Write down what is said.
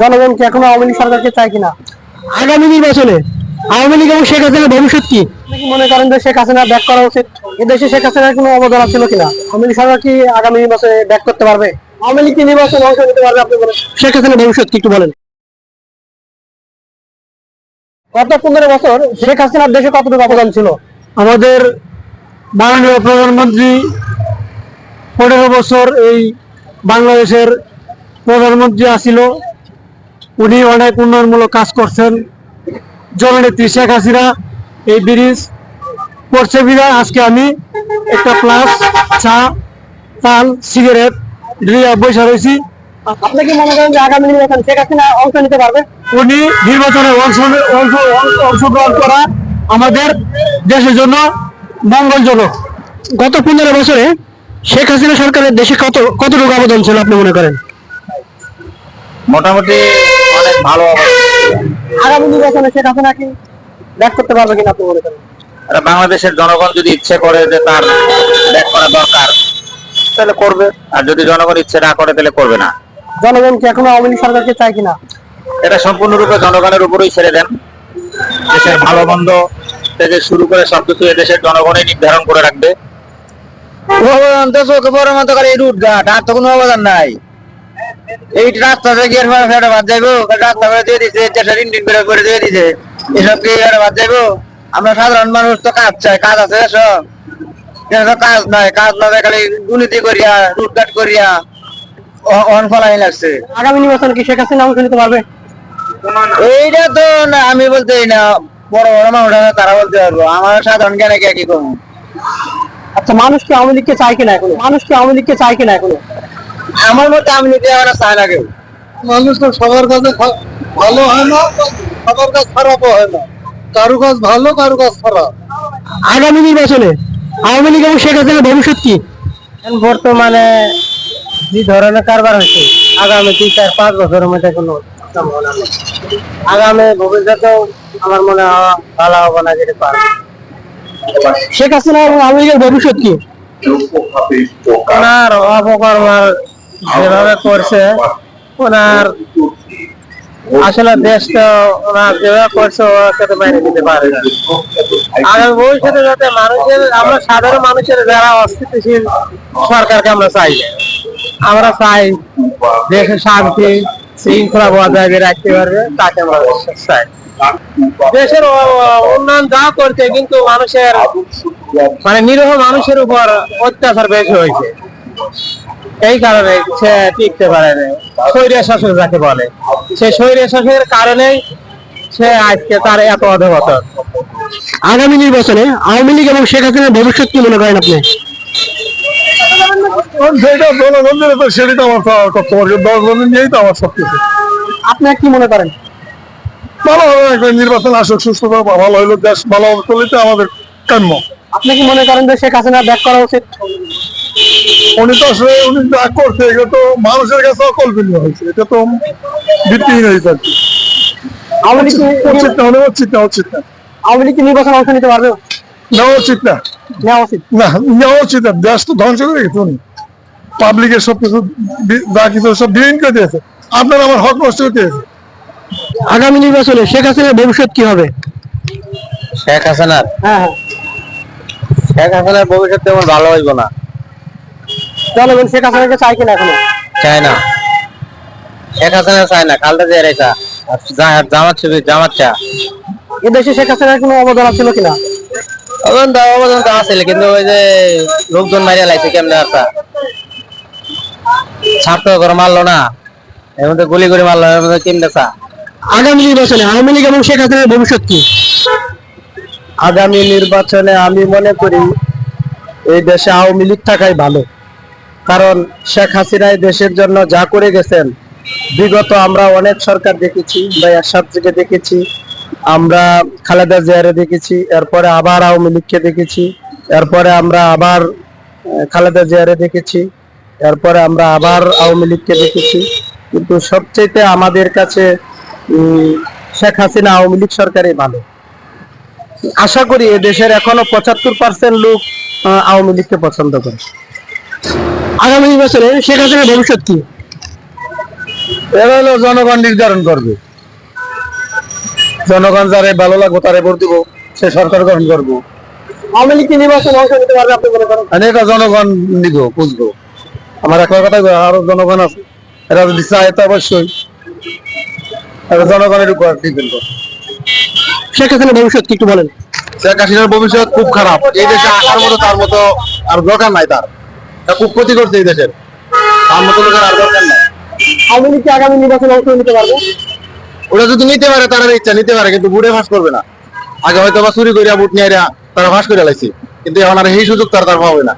জনগণ কি এখনও আওয়ামী লীগ সরকারকে চায় কিনা? আগামী নির্বাচনে আওয়ামী লীগ এবং শেখ হাসিনার ভবিষ্যৎ কি? মনে করেন যে শেখ হাসিনা ব্যাক করা উচিত? এদেশে শেখ হাসিনার কোনো অবদান ছিল কিনা? আওয়ামী লীগ সরকার কি আগামী নির্বাচনে ব্যাক করতে পারবে? আওয়ামী লীগ কি নির্বাচনে অংশ নিতে পারবে, আপনি বলেন। শেখ হাসিনার ভবিষ্যৎ কি একটু বলেন। গত পনেরো বছর শেখ হাসিনার দেশে কতটুকু অবদান ছিল? আমাদের মাননীয় প্রধানমন্ত্রী পনেরো বছর এই বাংলাদেশের প্রধানমন্ত্রী আসিল। উনি অনেক উন্নয়নমূলক কাজ করছেন। জননেত্রী শেখ হাসিনা এই ব্রিজ করছে বিনা আজকে আমি একটা প্লাস চা পান সিগারেট দিয়ে বসে রয়েছি। আপনি কি মনে করেন যে আগামী নির্বাচন শেখ হাসিনা অংশ নিতে পারবে? উনি নির্বাচনে অংশ অংশ- অংশগ্রহণ করা আমাদের দেশের জন্য মঙ্গলজনক। গত পনেরো বছরে শেখ হাসিনা সরকারের দেশে কত কতটুকু অবদান ছিল আপনি মনে করেন? মোটামুটি ভালো আগামী নির্বাচনে শেখ ব্যাক করতে পারবে কিনা আপনি মনে করেন? বাংলাদেশের জনগণ যদি ইচ্ছে করে যে তার ব্যাক করা দরকার তাহলে করবে। আর যদি জনগণ ইচ্ছে না করে তাহলে করবে না। জনগণ কি এখনও আওয়ামী লীগ সরকারকে চায় কিনা? এটা সম্পূর্ণরূপে জনগণের উপরেই ছেড়ে দেন। দেশের ভালো মন্দ থেকে শুরু করে সবকিছু এদেশের জনগণই নির্ধারণ করে রাখবে। তো চোখে পড়ার মতো করে এই রুট ঘাট আর তো কোনো অবদান নাই। এই রাস্তা থেকে এর বাদ যাইবো রাস্তা করে দিয়ে দিছে দেশের ইন্ডিন করে করে দিয়ে দিছে। এসব কি ফেটে বাদ যাইবো। আমরা সাধারণ মানুষ তো কাজ চাই কাজ আছে সব কাজ নাই কাজ না থাকে দুর্নীতি করিয়া রুট করিয়া অন ফলাই লাগছে। আগামী নির্বাচনে কি শেখ হাসিনা অংশ নিতে পারবে? এইটা তো না আমি বলতে না বড় বড় মানুষ তারা বলতে পারব। আমার সাধারণ জ্ঞানে কি করব? আচ্ছা মানুষ কি আওয়ামী লীগকে চায় কিনা এখনও? মানুষ কি আওয়ামী লীগকে চায় কিনা এখনও? আমার মতে আমি নিতে আমার চায় না কেউ। মানুষ তো সবার কাছে ভালো হয় না সবার কাছে খারাপও হয় না। কারও কাজ ভালো কারও কাজ খারাপ। আগামী নির্বাচনে আওয়ামী লীগ এবং শেখ হাসিনার ভবিষ্যৎ কি? বর্তমানে যে ধরনের কারবার হয়েছে আগামী দুই চার পাঁচ বছরের মধ্যে কোনো সম্ভাবনা নেই। আগামী ভবিষ্যতেও আমার মনে হয় ভালো হবে না যেতে পারবে। শেখ হাসিনা এবং আওয়ামী লীগের ভবিষ্যৎ কি? ওনার অপকর্ম যেভাবে করছে, ওনার আসলে দেশ তো ওনার যেভাবে করছে ওকে তো বাইরে দিতে পারে না। আগামী ভবিষ্যতে যাতে মানুষের, আমরা সাধারণ মানুষের যারা অস্থিতিশীল সরকারকে আমরা চাই আমরা চাই দেশে শান্তি, শৃঙ্খলা বজায় রাখতে পারবে, তাকে আমরা চাই। দেশের উন্নয়ন যা করছে, কিন্তু মানুষের মানে নিরহ মানুষের উপর অত্যাচার বেশি হয়েছে। এই কারণে সে টিকতে পারে না শৈরিয়া শাসক যাকে বলে সে শৈরিয়া শাসকের কারণেই সে আজকে তার এত অধবতন আগামী নির্বাচনে আওয়ামী লীগ এবং শেখ হাসিনার ভবিষ্যৎ কি মনে করেন আপনি? যেটা জনগণের ব্যাপার সেটাই তো আমার কর্তব্য জনগণের নিয়েই তো আমার সবকিছু। আপনি কি মনে করেন? ভালো হবে একটা নির্বাচন আসুক সুস্থতা ভালো হইল দেশ ভালো চলিতে আমাদের কাম্য। আপনি কি মনে করেন যে শেখ হাসিনা ব্যাক করা উচিত? উনি তো আসলে উনি যা করছে এটা তো মানুষের কাছে অকল্পনীয় হয়েছে। এটা তো ভিত্তিহীন হয়েছে আর কি। আওয়ামী লীগ উচিত না হলে উচিত না উচিত না। আওয়ামী লীগ নির্বাচন অংশ নিতে পারবে? নেওয়া উচিত না। নেওয়া উচিত। না নেওয়া উচিত না। দেশ তো ধ্বংস করে গেছে উনি। পাবলিকের সব কিছু যা কিছু সব বিলীন করে দিয়েছে। আপনার আমার হক নষ্ট করে দিয়েছে। আগামী নির্বাচনে শেখ হাসিনার ভবিষ্যৎ কি হবে? শেখ হাসিনার? হ্যাঁ হ্যাঁ। শেখ হাসিনার ভবিষ্যৎ তেমন ভালো হইব না। জনগণ শেখ হাসিনাকে চায় কিনা এখনও? চায় না। শেখ হাসিনা চায় না খালদা জিয়া রেখা জামাত শিবির জামাত চা। এদেশে শেখ হাসিনার কোনো অবদান ছিল কিনা অবদান তো অবদান তো আছে কিন্তু ওই যে লোকজন মারিয়া লাগছে কেমনে আসা ছাত্র করে মারলো না এর মধ্যে গুলি করে মারলো এর মধ্যে কেমনে চা আগামী নির্বাচনে আওয়ামী লীগ এবং শেখ হাসিনার ভবিষ্যৎ কি? আগামী নির্বাচনে আমি মনে করি এই দেশে আওয়ামী লীগ থাকাই ভালো। কারণ শেখ হাসিনা এই দেশের জন্য যা করে গেছেন, বিগত আমরা অনেক সরকার দেখেছি বা এরশাদ দেখেছি, আমরা খালেদা জিয়ারে দেখেছি, এরপরে আবার আওয়ামী লীগকে দেখেছি, এরপরে আমরা আবার খালেদা জিয়ারে দেখেছি, এরপরে আমরা আবার আওয়ামী লীগকে দেখেছি। কিন্তু সবচেয়ে আমাদের কাছে শেখ হাসিনা আওয়ামী লীগ সরকারই ভালো। আশা করি এ দেশের এখনও পঁচাত্তর পার্সেন্ট লোক আওয়ামী লীগকে পছন্দ করে। আগামী নির্বাচনে শেখ হাসিনার ভবিষ্যৎ কি? এরা হলো জনগণ নির্ধারণ করবে। জনগণ যারে ভালো লাগবো তারে ভোট দিব সে সরকার গঠন করব। আওয়ামী লীগ নির্বাচন অংশ নিতে পারবে আপনি মনে করেন? আর এটা জনগণ নিব বুঝব। আমার একটা কথা আরও জনগণ আছে। এরা যদি চায় তো অবশ্যই। এটা জনগণের উপর ডিপেন্ড করে। শেখ হাসিনার ভবিষ্যৎ কি একটু বলেন। শেখ হাসিনার ভবিষ্যৎ খুব খারাপ। এই দেশে আসার মতো তার মতো আর দরকার নাই তার। খুব ক্ষতি করছে এই দেশের। তার মতো লোকের আর দরকার নাই। আওয়ামী লীগ কি আগামী নির্বাচন অংশ নিতে পারবে? ওরা যদি নিতে পারে তারা ইচ্ছা নিতে পারে কিন্তু বুড়ে ফাঁস করবে না। আগে হয়তো বা চুরি করিয়া বুট নিয়ে তারা ফাঁস করে লাইছে। কিন্তু এখন আর এই সুযোগ তার তার পাবে না।